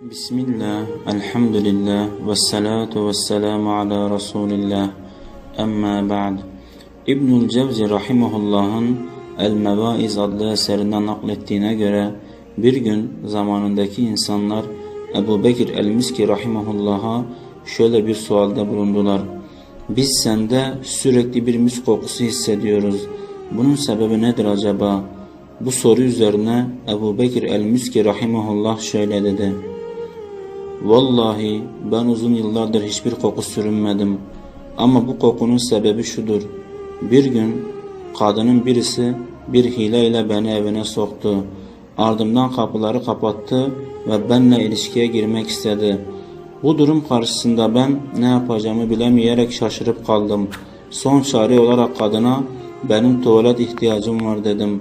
Bismillah, elhamdülillah, ve salatu ve selamu ala Resulillah, emma ba'd. İbnül Cevzi Rahimahullah'ın El-Mevaiz adlı eserinden naklettiğine göre bir gün zamanındaki insanlar Ebu Bekir El-Miski Rahimahullah'a şöyle bir sualda bulundular. Biz sende sürekli bir mis kokusu hissediyoruz. Bunun sebebi nedir acaba? Bu soru üzerine Ebu Bekir El-Miski Rahimahullah şöyle dedi. Vallahi ben uzun yıllardır hiçbir koku sürünmedim. Ama bu kokunun sebebi şudur. Bir gün kadının birisi bir hileyle beni evine soktu. Ardımdan kapıları kapattı ve benimle ilişkiye girmek istedi. Bu durum karşısında ben ne yapacağımı bilemeyerek şaşırıp kaldım. Son çare olarak kadına benim tuvalet ihtiyacım var dedim.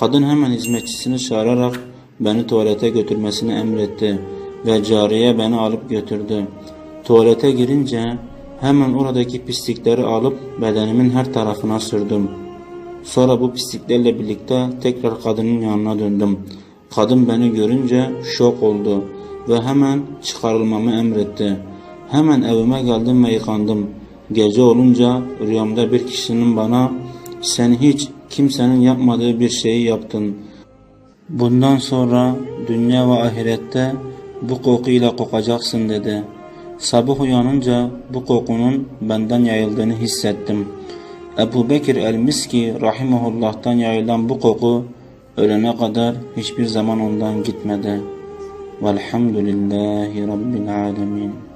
Kadın hemen hizmetçisini çağırarak beni tuvalete götürmesini emretti ve cariye beni alıp götürdü. Tuvalete girince hemen oradaki pislikleri alıp bedenimin her tarafına sürdüm. Sonra bu pisliklerle birlikte tekrar kadının yanına döndüm. Kadın beni görünce şok oldu ve hemen çıkarılmamı emretti. Hemen evime geldim ve yıkandım. Gece olunca rüyamda bir kişinin bana sen hiç kimsenin yapmadığı bir şeyi yaptın. Bundan sonra dünya ve ahirette bu kokuyla kokacaksın dedi. Sabah uyanınca bu kokunun benden yayıldığını hissettim. Ebu Bekir el-Miski rahimahullah'tan yayılan bu koku ölene kadar hiçbir zaman ondan gitmedi. Velhamdülillahi Rabbil alemin.